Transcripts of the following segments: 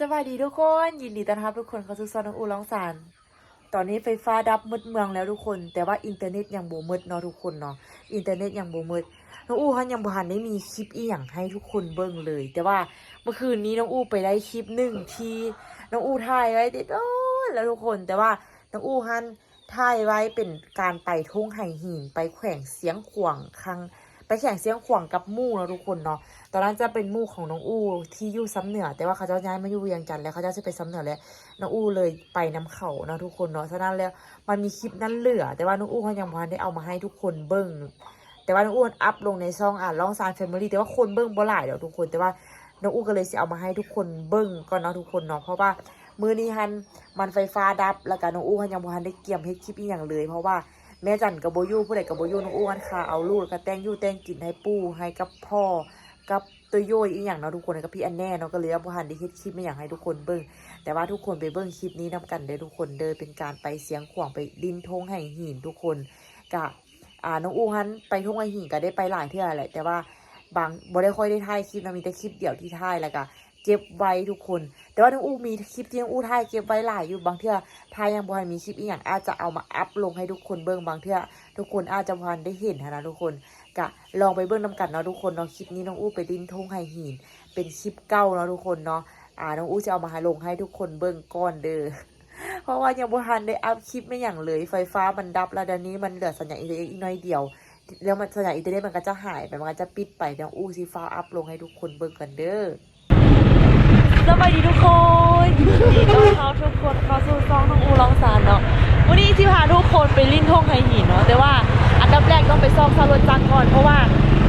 สวัสดีทุกคน ยินดีต้อนรับทุกคนเข้าสู่ซอนน้องอูร้องสารตอนนี้ไฟฟ้าดับมืดเมืองแล้วทุกคน แต่ว่าอินเทอร์เน็ตยังบ่มืดเนาะทุกคนเนาะอินเทอร์เน็ตยังบ่มืดน้องอูฮันยังบ่ทันได้มีคลิปอีหยังให้ทุกคนเบิ่งเลย แต่ว่าเมื่อคืนนี้น้องอูไปได้คลิปหนึ่งที่น้องอูถ่ายไว้เด็ดโอ้แล้วทุกคนแต่ว่าน้องอูฮันถ่ายไว้เป็นการไปทุ่งไห่หินไปแขวงเสียงขวางครั้ง ไปแข่งเสียงขวางกับมู่เนาะทุกคนเนาะตอนนั้นจะเป็นมู่ของน้องอู้ที่อยู่ซ้ำเหนือ แต่ว่าเขาจะย้ายมาอยู่เวียงจันทน์แล้วเขาจะไปซ้ำเหนือแล้วน้องอู้เลยไปน้ำเขาเนาะทุกคนเนาะฉะนั้นแล้วมันมีคลิปนั้นเหลือ แต่ว่าน้องอู้เขายังพันได้เอามาให้ทุกคนเบิ้งแต่ว่าน้องอู้อัพลงในช่องอ่านร้องซานแฟมิลี่แต่ว่าคนเบิ้งบ่หลายเดี๋ยวทุกคนแต่ว่าน้องอู้ก็เลยสิเอามาให้ทุกคนเบิ้งก่อนเนาะทุกคนเนาะเพราะว่ามือนี้ฮันมันไฟฟ้าดับ แล้วก็น้องอู้เขายังพทันได้เกี่ยมเฮ็ดคลิปอีหยังเลย เพราะว่า แม่จันกับโบยูผู้ใดกับโบยูน้องอู้ฮันคาเอาลูกก็แต่งยู่แต่งกินให้ปู่ให้กับพ่อกับตัวโยยอีกอย่างเนาะทุกคนกับพี่อันแน่เนาะก็เลยเอาผู้หันได้เฮ็ดคลิปไม่อยากให้ทุกคนเบิ่งแต่ว่าทุกคนไปเบิ่งคลิปนี้นํกันเด้อทุกคนเด้อเป็นการไปเสียงขวางไปดินทงแห่งหินทุกคนกะอ่าน้องอูฮันไปทงแห่งหินก็ได้ไปหลายเทื่อแหละแต่ว่าบางบ่ได้ค่อยได้ถ่ายคลิปนะมีแต่คลิปเดียวที่ถ่ายแล้วก็ เก็บไว้ทุกคน แต่ว่าน้องอูมีคลิปที่น้องอูถ่ายเก็บไว้หลายอยู่บางเทื่อถ่ายยังบ่ทันมีคลิปอีหยังอาจจะเอามาอัพลงให้ทุกคนเบิ่งบางเทื่อทุกคนอาจจะบ่ทันได้เห็นนะทุกคนกะลองไปเบิ่งน้ำกันเนาะทุกคนเนาะคลิปนี้น้องอู้ไปดินทงไฮหินเป็นคลิปเก้าเนาะทุกคนเนาะอ่าน้องอู้จะเอามาให้ลงให้ทุกคนเบิ่งก่อนเด้อเพราะว่ายังบ่ทันได้อัพคลิปไม่อย่างเลย ไฟฟ้ามันดับแล้วเดี๋ยวนี้มันเหลือสัญญาณอินเทอร์เน็ตอีกน้อยเดียวแล้วมันสัญญาณอินเทอร์เน็ตมันก็จะหายไปมันก็จะปิดไปเดี๋ยวอู้สิฟ้าอัพลงให้ทุกคนเบิ่งกันเด้อ สวัสดีทุกคนยินดีต้อนรับทุกคนเข้าสู่ซองน้องอูร้องสารเนาะ วันนี้ที่พาทุกคนไปลิ้นท่งไฮหินเนาะ แต่ว่าอันดับแรกต้องไปซ่อมซารถจักรก่อน เพราะว่า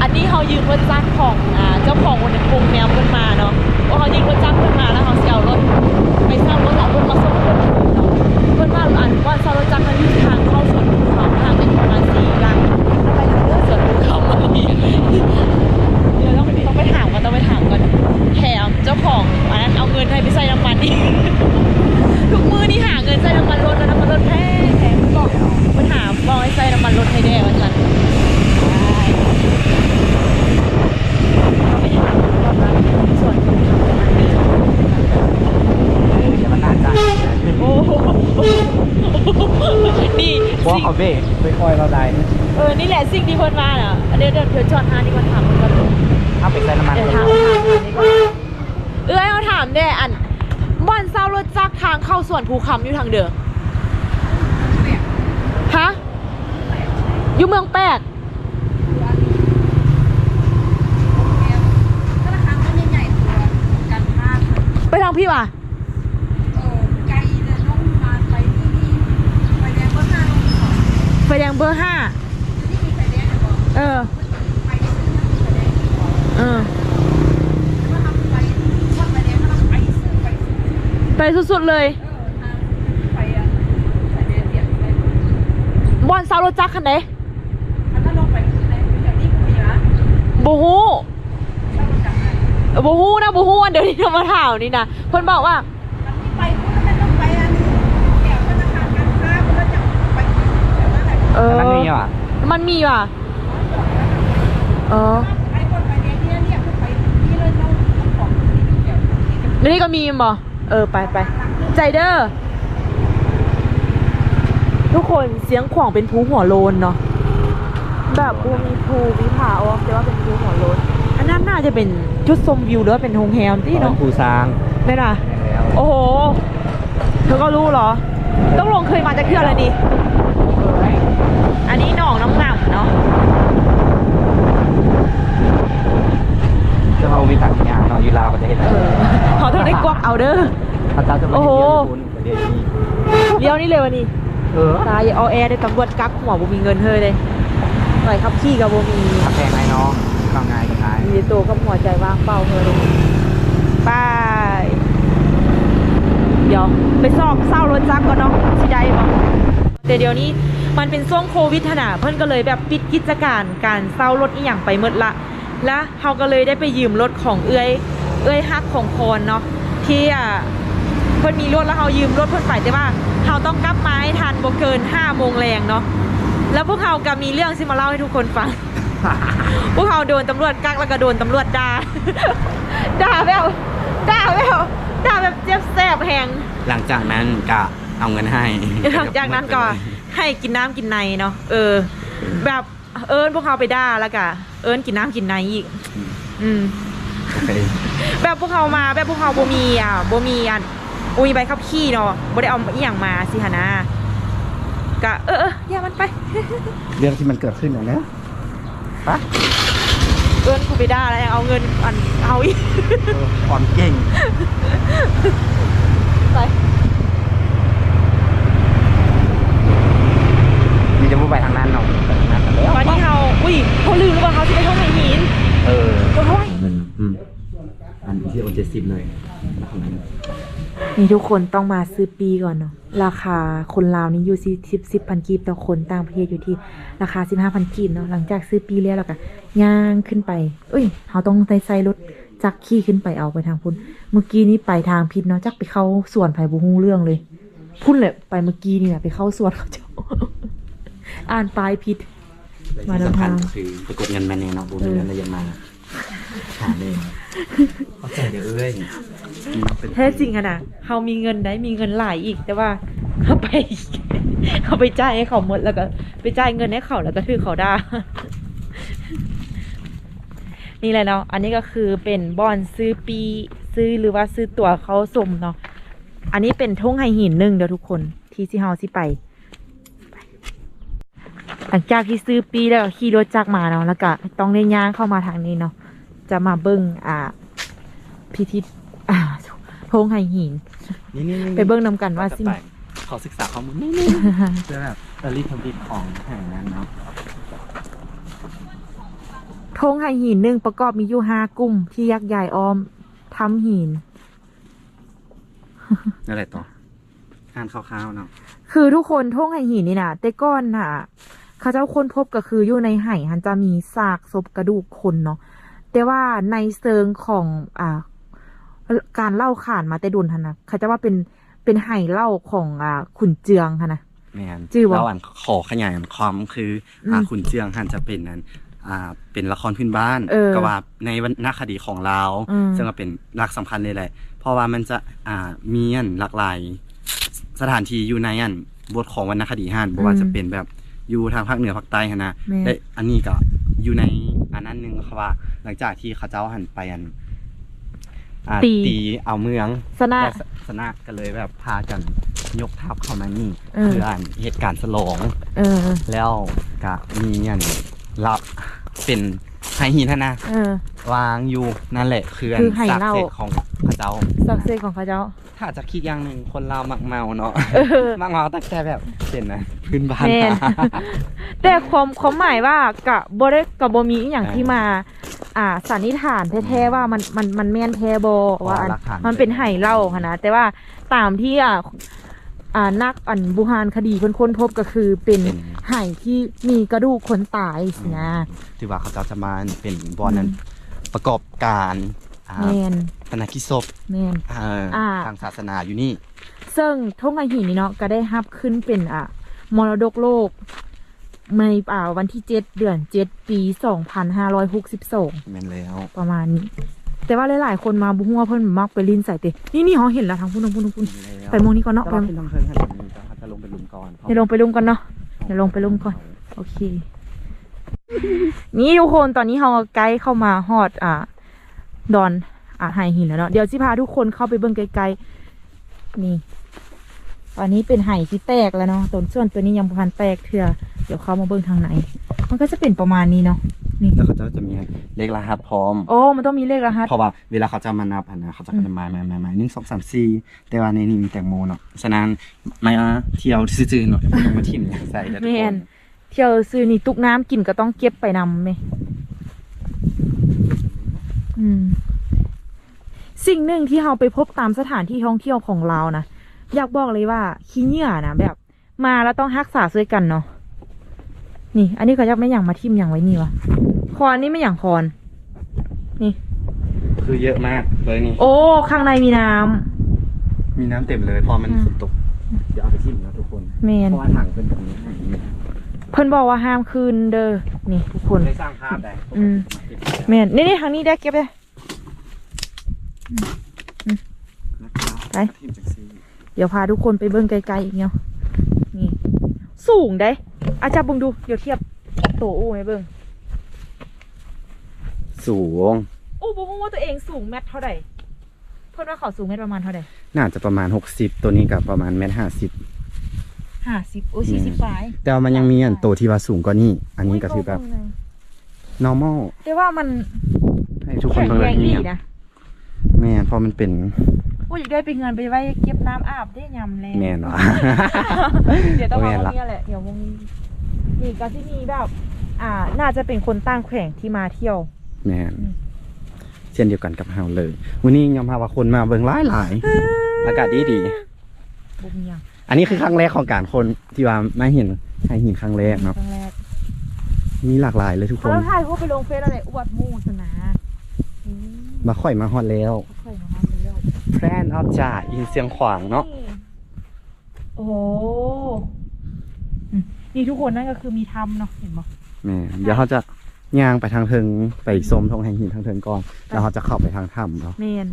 อันนี้เขายืมรถจักรของอ่าเจ้าของวันในกรุงแนวเพิ่นมาเนาะว่าเขายืมรถจักรเพิ่นมาแล้วเขาเสียรถไปเช่ารถเอารถมาส่งคนเนาะเพิ่นมาอันว่าซารถจักรมันอยู่ทางเข้าสวนภูเขาทางเป็นประมาณสี่ลังแล้วไปทางเลือกสวนภูเขามาอี ไปใส่น้ำมันอีกทุกมือนี่หาเงินใส่น้ำมันรถแล้วน้ำมันรถแพงแพงบอกมาถามบอกให้ใส่น้ำมันรถให้แน่วันจันทร์ได้เราไปถามก่อนนะส่วนคนขับเป็นอันนี้อย่ามันนานใจโอ้โหนี่บอกสิ่งเขาเบ้ไม่ค่อยเราได้ เออ นี่แหละสิ่งที่เพิ่นมาน่ะเดี๋ยวเดี๋ยวเดี๋ยวจอดหานี่ก่อนถามเพิ่นก่อนถ้าไปใส่น้ำมัน เดี๋ยวถามถามถามนี่ก่อนเอ้ยเอาถามเด้อัน บ้านเศร้ารถจักรทางเข้าสวนภูคำอยู่ทางเดิมฮะอยู่เมืองแปดธนาคารมันใหญ่ๆตัวกันพลาดไปทางพี่ว่ะเออไกลเลยลงมาไปที่นี่ไฟแดงเบอร์ห้าลงก่อนไฟแดงเบอร์ห้าที่มีไฟแดงเนี่ยบอกเออ ไปสุดๆเลยเออทางไปอะไฟแดงเปลี่ยนไปบอนเศร้ารถจักรคันไหนมันก็ลงไปที่ไหนอย่างนี้มีนะบูฮู้ชอบจังเลยบูฮู้นะบูฮู้อันเดี๋ยวนี้เรามาถามนี่นะเพิ่นบอกว่ามันที่ไปคุณมันต้องไปอันแถวธนาคารการค้าคุณแล้วจะไปแถวนั้นไหนเออนั่นนี่ว่ะมันมีว่ะเออไอ้คนไฟแดงที่เนี่ยขึ้นไปที่ เลยต้องต้องของที่เดี๋ยวที่จะแล้วนี่ก็มีบ่เออ ไปไปใจเด้อทุกคนเสียงขวางเป็นภูหัวโลนเนาะแบบภูมีภูวิภาออกแต่ว่าเป็นภูหัวโลนอันนั้นน่าจะเป็นจุดชมวิวหรือว่าเป็นโฮงแฮมที่เนาะปูซางไม่น่ะแล้วโอ้โห เธอก็รู้เหรอ ต้องลงเคยมาจากเทือกแล้วนี่อันนี้หนองน้ำหนำเนาะ จะมาวิตักงานเนาะอยู่ลาวก็จะเห็นเออเขาต้องได้กวักเอาเด้อพระเจ้าจะมาโอ้โหเรียนญี่ปุ่นประเดี๋ยวนี้เลี้ยวนี่เลยวันนี้เออตายอย่าเอาแอร์ได้ตำรวจกักหัวบ่มีเงินเฮ้ยเลยหน่อยขับขี่กับบ่มีทำแพงไหมน้องทำไงกันไงมีแต่ตัวกับหัวใจว่างเปล่าเฮ้ยไปเดี๋ยวไปซอกเศร้ารถจักรก่อนเนาะสิได้บ่แต่เดี๋ยวนี้มันเป็นช่วงโควิดขนาดเพิ่นก็เลยแบบปิดกิจการการเศร้ารถอีหยังไปหมดละ และเขาก็เลยได้ไปยืมรถของเอื้อยเอื้อยฮักของพรเนาะที่อะเพิ่นมีรถแล้วเขายืมรถเพิ่นไปแต่ว่าเขาต้องกลับมาให้ทันบ่เกิน5โมงแรงเนาะแล้วพวกเขาก็มีเรื่องสิมาเล่าให้ทุกคนฟัง พวกเขาโดนตำรวจกักแล้วก็โดนตำรวจด่าด่าแบบด่าแบบด่าแบบบแหงหลังจากนั้นก็เอาเงินให้หลังจากนั้นก็ให้กินน้ำกินในเนาะเออ แบบเอิญพวกเขาไปด่าแล้วก็ เอิญกินน้ำกินในอีก อืมโอเคแบบพวกเขามาแบบพวกเขาบ่มีอะบ่มีอะอุ้ยใบขับขี่เนาะบ่ได้เอาอีหยังมาสิหนนะก็เออเอออย่ามันไป เรื่องที่มันเกิดขึ้นนะปะเอิญกูไปด่าแล้วยังเอาเงินอันเอาอีกความเก่งไป มีจะพูดไปทางนั้นเนาะไปทางนั้นแล้ว ตอนนี้เขาอุ้ยเขาลืมหรือเปล่าเขาจะไปท่องไหหิน เออ โอ้ย เงินอืมอันที่โอนเจ็ด สิบเลยทางนั้นนี่ทุกคนต้องมาซื้อปีก่อนเนาะราคาคนลาวนี่อยู่ที่สิบสิบพันกีบต่อคนต่างประเทศอยู่ที่ราคาสิบห้าพันกีบเนาะหลังจากซื้อปีแล้วเราก็ย่างขึ้นไปเอ้ยเขาต้องใส่ใส่รถจักรขี่ขึ้นไปเอาไปทางพุ่นเมื่อกี้นี้ไปทางพิษเนาะจักไปเข้าสวนไผ่บุฮูเรื่องเลย พุ่นเลยไปเมื่อกี้นี่แหละไปเข้าสวนเขาเจ้าอ่านปลายพิษมาและเดิที่นสำคัญทางคือปรากฏเงินแมนเองเนาะบุญเงินอะไรยังมาหาเลย เข้าใจเดี๋ยวเอ้ยแท้จริงอะนะเขามีเงินได้มีเงินหลายอีก แต่ว่าเขาไป เขาไปจ่ายให้เขาหมดแล้วก็ ไปจ่ายเงินให้เขาแล้วก็ถือเขาได้นี่แหละเนาะ อันนี้ก็คือเป็นบอนซื้อปีซื้อหรือว่าซื้อตั๋วเขาสมเนาะ อันนี้เป็นทุ่งไฮหินหนึ่งเดี๋ยวทุกคนที่ซีเฮาสิไป หลังจากที่ซื้อปีแล้วก็ขี่รถจักรมาเนาะแล้วก็ต้องได้ย่างเข้ามาทางนี้เนาะ จะมาเบิ้งอ่า พิธีอ่าทุ่งไฮหินนี่นี่นี่ไปเบิ้งนำกันว่าสิไปขอศึกษาข้อมูลนี่นี่เพื่อแบบเออรีทำบิดของแห่งนั้นเนาะโทงไฮหินหนึ่งประกอบมีอยู่ห้ากลุ่มที่ยักษ์ใหญ่ออมทำหินอะไรต่ออ่านคร่าวๆเนาะคือทุกคนโทงไฮหินนี่นะแต่ก้อนน่ะเขาเจ้าค้นพบก็คืออยู่ในไห่หันจะมีซากศพกระดูกคนเนาะ แต่ว่าในเซิงของอ่าการเล่าขานมาแต่ดุนทันนะเขาจะว่าเป็นเป็นไห่เล่าของอ่าขุนเจืองค่ะนะแมนจื้อบ่แล้วอันขอขยายความคืออ่าอืมขุนเจืองหันจะเป็นนั้นอ่าเป็นละครพื้นบ้านเออก็ว่าในวรรณคดีของเราอืมซึ่งก็เป็นหลักสำคัญเลยแหละ เพราะว่ามันจะอ่ามีอันหลากหลาย สถานที่อยู่ในอันบทของวรรณคดีหันบ่ว่าจะเป็นแบบอยู่ทางภาคเหนือภาคใต้หั้นนะแม่นและอันนี้ก็อยู่ใน อันนั้นหนึงค่ะว่า หลังจากที่เขาเจ้าหันไปอันอ่าตีตีเอาเมืองสนะและสนะก็เลยแบบพากันยกทัพเข้ามานี่เออ เพื่ออันเหตุการณ์สลอง เออ แล้วก็มีอันรับเป็นไฮหินหั่นนะ เออ วางอยู่นั่นแหละคืออันคือไห่ซากเหล้า เศษของพระเจ้าสักเซของเขาเจ้า ถ้าจะคิดอย่างหนึ่งคนเรามักเมาเนาะเออ มักเมาตั้งแต่แบบเป็นนะพื้นบ้านแม่น แต่ความความหมายว่ากับบได้กับบมีอหย่างอ่าที่มา อ่าสันนิษฐานแท้ๆว่ามันมันมันแม่นแท้บว่าอัน หลักฐานมันเป็นไห่เล่าค่ะนะแต่ว่าตามที่อ่าอ่านักอันบูฮานคดีคนค้นพบก็คือเป็นเป็นไห่ที่มีกระดูกคนตายสินะที่ว่าเขาเจ้าจะมาเป็นบอลนั้นประกอบการอ่าแมน ปนกิศพแมนเอ่ออ่า ทางศาสนาอยู่นี่ ซึ่งทุ่งไห่หินนี่เนาะก็ได้รับขึ้นเป็นอ่ามรดกโลก ในอ่าวันที่เจ็ดเดือนเจ็ดปีสองพันห้าร้อยหกสิบสองแม่นแล้ว ประมาณนี้ แต่ว่าหลายๆคนมาบุหัวาเพิ่นมักไปลินใส่เตะนี่นี่เขาเห็นแล้วทางพุ่นทางพุ่นทางพุ่นไปมองนี้ก่อนเนาะแต่ไปว่าขึ้นทางเพิ่งหันนี้เขาจะลงไปลุมก่อนเดี๋ยวลงไปลุมกันเนาะ เดี๋ยวลงไปลุมก่อน โอเค นี่ทุกคนตอนนี้เราไกด์เข้ามาฮอดอ่า ดอน อ่าไฮหินแล้วเนาะเดี๋ยวสิพาทุกคนเข้าไปเบิ่งไกลๆนี่ ตอนนี้เป็นไห่ที่แตกแล้วเนาะต้นส่วนตัวนี้ยังบ่ทันแตกเถื่อเดี๋ยวเข้ามาเบิ่งทางไหน มันก็จะเป็นประมาณนี้เนาะนี่แล้วเขาเจ้าจะมีเลขรหัสพร้อม โอ้ มันต้องมีเลขรหัสเพราะว่าเวลาเขาจะมานับอะนะเขาจะกันมามามามาหนึ่งสองสามสี่แต่ว่าในนี้มีแตงโมเนาะฉะนั้นมาเที่ยวซื่อๆหน่อยมาทิมอย่างใส่แล้วทุกแม่คนนเที่ยวซื้อนี่ตุกน้ำกินก็ต้องเก็บไปนำไหมอืม สิ่งหนึ่งที่เราไปพบตามสถานที่ท่องเที่ยวของเรานะอยากบอกเลยว่าขี้เหงื่อนะแบบ มาแล้วต้องรักษาช่วยกันเนาะนี่ อันนี้เขาจะไม่อย่างมาทิมอย่างไว้นี่วะคอนนี่ไม่อย่างคอน นี่ คือเยอะมากเลยนี่ โอ้ข้างในมีน้ำ มีน้ำเต็มเลยพอมันอืม ฝนตก เดี๋ยวเอาไปทิมนะทุกคนแมนเพราะว่าถังเป็นแบบนี้เพิ่นบอกว่าห้ามคืนเด้อนี่ทุกคน ได้สร้างภาพได้อืมแม่นนี่นี่ทางนี้ได้เก็บเลยนะครับ ไปทิมจากเดี๋ยวพาทุกคนไปเบิ่งไกลๆอีกเนาะนี่ สูงได้อาจารย์เบิ่งดู เดี๋ยวเทียบโตอู้ให้เบิ่งสูงอู้บ่ฮู้ว่าตัวเองสูงแมตรเท่าใดเพิ่นว่าเขาสูงแมตรประมาณเท่าใดน่าจะประมาณหกสิบตัวนี้กับประมาณเมตรห้าสิบ50โอ้ย40ปลายแต่ว่ามันยังมีอันโตที่ว่าสูงกว่านี้ อันนี้ก็คือแบบ normal แต่ว่ามันให้ทุกคนแข็งเบิ่งแรเลยงดีนี่นะแม่นเพราะมันเป็นโอ้ยอยากได้ไปเงินไปไว้เก็บน้ำอาบได้ยำแล้วแม่นเหรอเดี๋ยวต้องแม่เอานละเนี่ยแหละเดี๋ยววงนี้นี่ก็ที่นี่แบบ อ่า น่าจะเป็นคนตั้งแขวงที่มาเที่ยว แม่นอืม เช่นเดียวกันกับเฮาเลยวันนี้ยอมรับว่าคนมาเบิ่งหลายหลายๆอากาศดีดีบุมียังๆอันนี้คือครั้งแรกของการคนที่ว่ามาเห็นให้หินครั้งแรกเนาะครั้งแรกมีหลากหลายเลยทุกคนแล้วถ่ายรูปไปลงเฟซอะไรอวดหมูสนะอืมมาค่อยมาฮอดแล้ว นออกจากอินเสียงขวางเนาะโอ้โหอืมนี่ทุกคนนั่นก็คือมีทำเนาะเห็นปะแม่เดี๋ยวเขาจะย่างไปทางเทิงไปชมทงแห่งหินทางเทิงก่อนแล้วเขาจะเข้าไปทางถ้ำเนาะเมน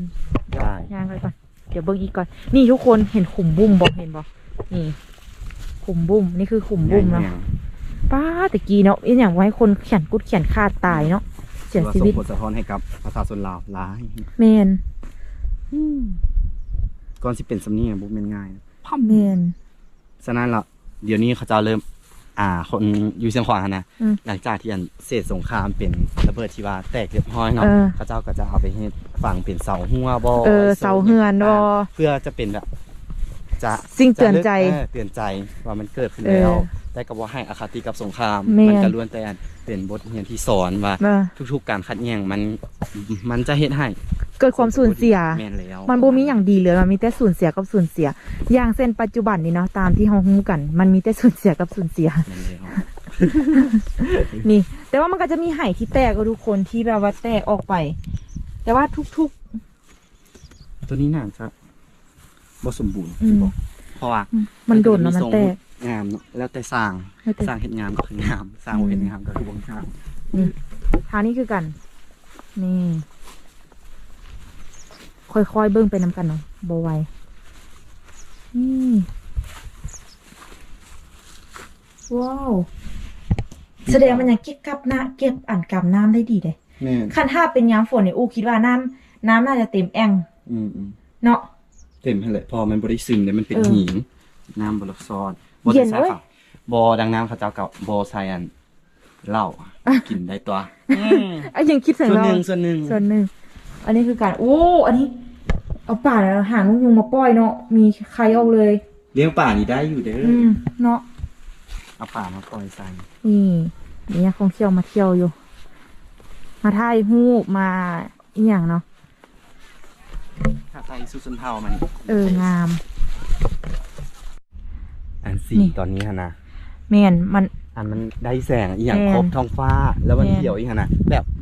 ได้ย่างไปก่อนเดี๋ยวเบิ้งอีกก่อน นี่ทุกคนเห็นขุมบุ้มบอกเห็นบอกนี่ ขุมบุ้มนี่คือขุมบุ้มเนาะป้าตะกี้เนาะอีอย่างไว้คนเขียนกุดเขียนขาดตายเนาะเสียถือว่าชีวิตส่งผลสะท้อนให้กับประชาชนลาวหลายเมน ก่อนสิเป็นสำเนียงบุเป็นง่ายนะเมนฉะนั้นละเดี๋ยวนี้เขาจะเริ่ม อ่า คนอยู่เชียงขวางอะนะอืมหลังจากที่อันเศษสงครามเป็นระเบิดที่ว่าแตกเรียบร้อยเนาะเออเขาเจ้าก็จะเอาไปให้ฝังเป็นเสาหัวบอเออเสาเฮือนบ่เพื่อจะเป็นแบบจะสิ่งเตือนใจจะลึกเออเตือนใจว่ามันเกิดขึ้นแล้วเออแต่ก็บ่ให้อคติกับสงครามแม่นมันก็ล้วนแต่เป็นบทเรียนที่สอนว่าเออทุกๆการขัดแย้งมันมันจะเฮ็ดให้ เกิดความสูญเสีย แม่นแล้วมันบ่มีอย่างดีเลยมันมีแต่สูญเสียกับสูญเสีย อย่างเส้นปัจจุบันนี้เนาะตามที่เฮาฮู้กัน มันมีแต่สูญเสียกับสูญเสีย แม่นแล้วนี่ แต่ว่ามันก็จะมีไห่ที่แตกกับทุกคนที่แบบว่าแตกออกไป แต่ว่าทุก ตัวนี้น่าจะบ่สมบูรณ์อืม บอกเพราะว่า ๆ มันโดนแล้วมันแตก งามเนาะแล้วแต่สร้าง แล้วแต่สร้างเฮ็ดงามก็คืองาม สร้างบ่เฮ็ดงามก็คือบ่งามนี่ทางนี้คือกัน นี่ ค่อยๆเบิ้งไปนำกันเนาะบไหวนี่ว้าวแสดงมันยังเก็บกับน้ำเก็บอ่านกำน้ำได้ดีเลยแม่นคันถ้าเป็นยามฝนเนี่ยอู้คิดว่าน้ำน้ำน่าจะเต็มแอ่งอืมอืมเนาะเต็มให้เลยพอมันบ่ได้ซึมเลยมันเป็นเออหินน้ำบ่ละซ้อนบ่เย็ได้นใส่เว้ยค่ะบ่ดังน้ำเขาเจ้ากับบ่ใส่อันเหล้ากินได้ตัวไอ้ยังคิดถึงส่วนเราหนึ่งส่วนหนึ่งส่วนหนึ่ง อันนี้คือการโอ้อันนี้ เอาป่าแล้วหางนกยุงมาปล่อยเนาะมีใครออกเลย เลี้ยงป่านี่ได้อยู่เด้ออืมเนาะเอาป่ามาปล่อยใส่นี่นี่นักท่องเที่ยวมาเที่ยวอยู่ มาถ่ายรูปมาอีหยังเนาะถ้าใส่สุสุนเผามันเอองาม อันสีนี่ตอนนี้หั่นนะแม่นมัน อันมันได้แสงอีหยังแม่นครบท้องฟ้า แล้วมันแม่นเขียวอีกหั่นนะแบบไม่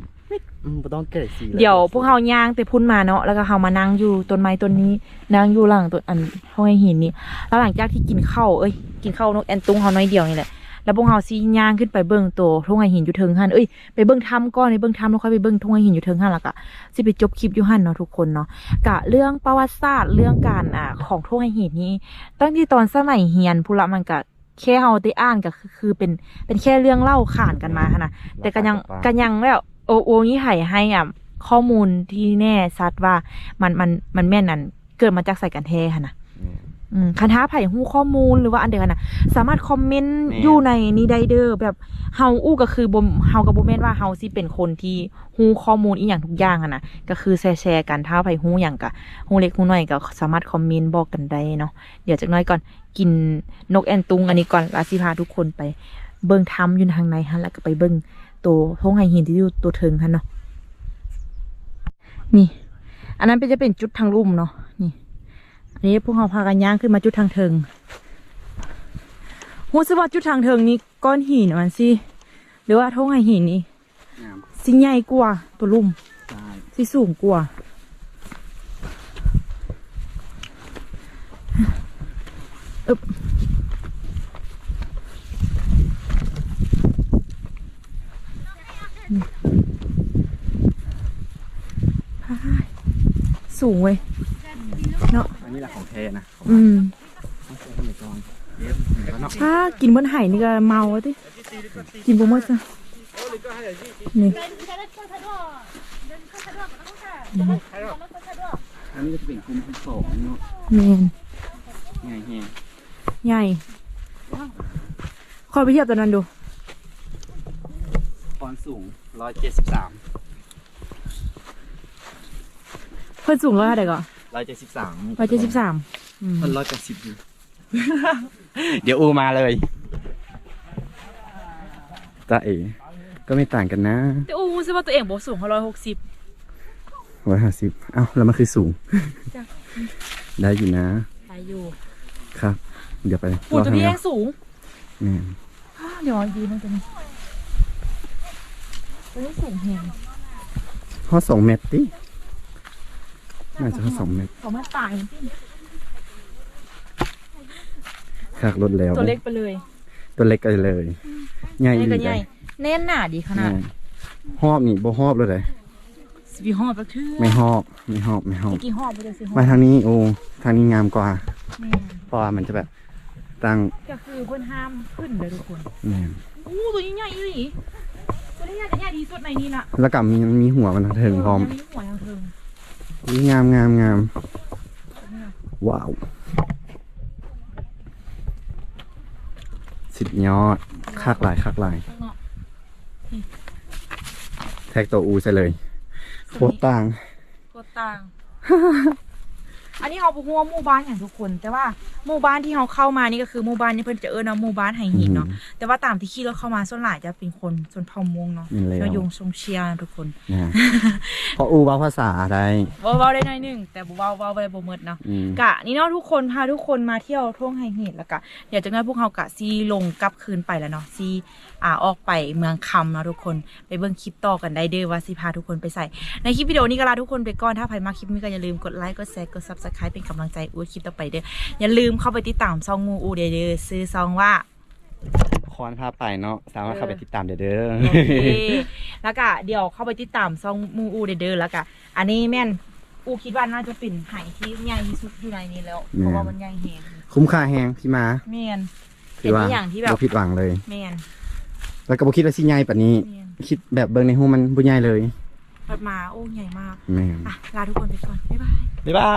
อืมบ่ต้องเกิดสีลเดี๋ยวพวกเขาย่างไปพุ่นมาเนาะแล้วก็เขามานั่งอยู่ต้นไม้ต้นนี้นั่งอยู่หลังต้นอันห้องไอหินนี่แล้วหลังจากที่กินข้าวเอ้ยกินข้าวนกแอนตุงเขาน้อยเดียวนี่แหละแล้วพวกเขาซีย่างขึ้นไปเบิ้งตัวทุ่งไอหินอยู่เทิงหันเอ้ยไปเบิ้งถ้ำก้อนไปเบิ้งถ้ำแล้วค่อยไปเบิ้งทุ่งไอหินอยู่เทิงหันแล้วก็สิไปจบคลิปอยู่หันเนาะทุกคนเนาะกะเรื่องประวัติศาสตร์เรื่องการอ่าของทุ่งไอหินนี่ตั้งที่ตอนสมัยเฮียนพูละมันก็แค่เฮาได้อ่านก็คือคือเป็นเป็นแค่เรื่องเล่าขานกันมาหั้นนะแต่ก็ยังก็ยังแบบ โอโอนี่ให้ให้อะข้อมูลที่แน่ชัดว่ามันมันมันแม่นนั่นเกิดมาจากใส่กันแท้ค่ะนะแม่นอืมคันท้าไผ่หู้ข้อมูลหรือว่าอันเดียวกันนะสามารถคอมเมนต์แม่นอยู่ในนี้ได้เด้อแบบเฮาอู้ก็คือบ่มเฮากับบ่แม่นว่าเฮาสิเป็นคนที่ฮู้ข้อมูลอีหยังทุกอย่างอะนะก็คือแชร์แชร์กันถ้าไผ่ฮู้หยังก็ฮู้เล็กฮู้น้อยก็สามารถคอมเมนต์บอกกันได้เนาะเดี๋ยวจักหน้อยก่อนกินนกแอนตุงอันนี้ก่อนแลาสิพาทุกคนไปเบิ่งถ้ำอยู่ทางในฮะแล้วก็ไปเบิ่ง ตัวท้องไฮหินที่อยู่ตัวเทิงฮะเนาะนี่ อันนั้นเป็นจะเป็นจุดทางลุ่มเนาะนี่อันนี้พวกเราพากันย่างขึ้นมาจุดทางเทิงหูสว่าจุดทางเทิงนี้ก้อนหินมันสิหรือว่าท้องไฮหินนี่สิใหญ่กว่าตัวลุ่มสิสูงกว่าอึบนี่พาย สูงเว้ยเนาะอันนี้แหละของแท้นะอืมต้องใช้สมัยก่อนเย็บแล้วเนาะถ้ากินบนไห่นี่ก็เมาอะติกินบ่หมดซะนี่อันนี้ก็จะเป็นกลุ่มที่สองเนาะแม่นใหญ่แฮงใหญ่คอยไปเทียบตัวนั้นดูความสูงร้อยเจ็ดสิบสาม เพิ่นสูงร้อยเท่าใดก่อนร้อยเจ็ดสิบสามร้อยเจ็ดสิบสามอืมมันร้อยแปดสิบอยู่เดี๋ยวอูมาเลยตาเอ๋ก็ไม่ต่างกันนะ แต่อู้ซิว่าตัวเองบ่สูงร้อยหกสิบร้อยห้าสิบเอ้าแล้วมันคือสูงจ้ะได้อยู่นะไปอยู่ ครับ เดี๋ยวไปปูตัวนี้รยัอบงสูงแม่นอ้าวเดี๋ยวยืนตรงนี้ตัวนี้สูงแฮงฮอดสองเมตรดิ น่าจะฮอดสองเมตรเขามาตายมันสิคักรถแล้วตัวเล็กไปเลย ตัวเล็กกันเลยใหญ่นี่ดีก็เลใหญ่ยแน่นหนาดีขนาดหอบนี่บ่หอบเลยเลยสวีหอบแล้วคือไม่หอบไม่หอบไม่หอบเมื่อกี้หอบไปเลยสิหอบมาทางนี้โอ้ทางนี้งามกว่าแม่นเพราะว่ามันจะแบบตั้งก็คือเพื่อนห้ามขึ้นเลยทุกคนแม่นอู้ตัวนี้ใหญ่อีหลีตัวนี้ใหญ่จะใหญ่ที่สุดในนี้ละแล้วกับมีมีหัวมันทางเทิงพร้อมมีหัวทางเทิง อุ๊ยงามงามงามว้าวสุดยอดคักหลายคักหลายข้างนอกแท็กตัวอูใส่เลยโคตรต่าง ตัวต่าง อันนี้เขาบอกว่าหมู่บ้านอย่างทุกคน แต่ว่า หมู่บ้านที่เขาเข้ามานี่ก็คือหมู่บ้านนี่เพิ่นจะเอิ้นว่าหมู่บ้านไหหินเนาะแต่ว่าตามที่ขี่รถเข้ามาส่วนหลายจะเป็นคนส่วนเผ่ามงเนาะนี่แล้วยงทรงเชียร์ทุกคนนะเพราะอูเว้าภาษาอะไร เว้าๆได้หน่อยหนึงแต่บ่เว้าเว้าไปบ่หมดเนาะ อืม กะนี่เนาะทุกคนพาทุกคนมาเที่ยวท่วงไฮเฮดแล้วกะเดี๋ยวจากนั้นพวกเขากะซีลงกลับคืนไปแล้วเนาะซีอ่าออกไปเมืองคำเนาะทุกคนไปเบิ่งคลิปต่อกันได้เด้อว่าสิพาทุกคนไปใส่ ในคลิปวิดีโอนี้ก็ลาทุกคนไปก่อนถ้าใครมาคลิปนี้ก็อย่าลืมกดไลค์กดแชร์กด subscribe เป็นกำลังใจอูดคลิปต่อไปเด้ออย่าลืมเข้าไปติดตามซองงูอูเด้อเด้อซื้อซองว่าคอนพาไปเนาะสามารถเข้าไปติดตามเด้อเด้อโอเคแล้วก็เดี๋ยวเข้าไปติดตามซองมูอูเด้อเด้อแล้วก็อันนี้แม่นอูคิดว่าน่าจะเป็นไห่ที่ใหญ่ที่สุดอยู่ในนี้แล้วเพราะว่ามันใหญ่แฮงคุ้มค่าแฮงพี่มาแม่นถือว่าเป็นอย่างที่แบบบ่ผิดหวังเลยแม่นแล้วก็บ่คิดว่าสิใหญ่ปานนี้แม่นคิดแบบเบิ่งในหูมันบ่ใหญ่เลยพัดมาโอ้ใหญ่มากแม่นอะลาทุกคนไปก่อนบ๊ายบายบ๊ายบาย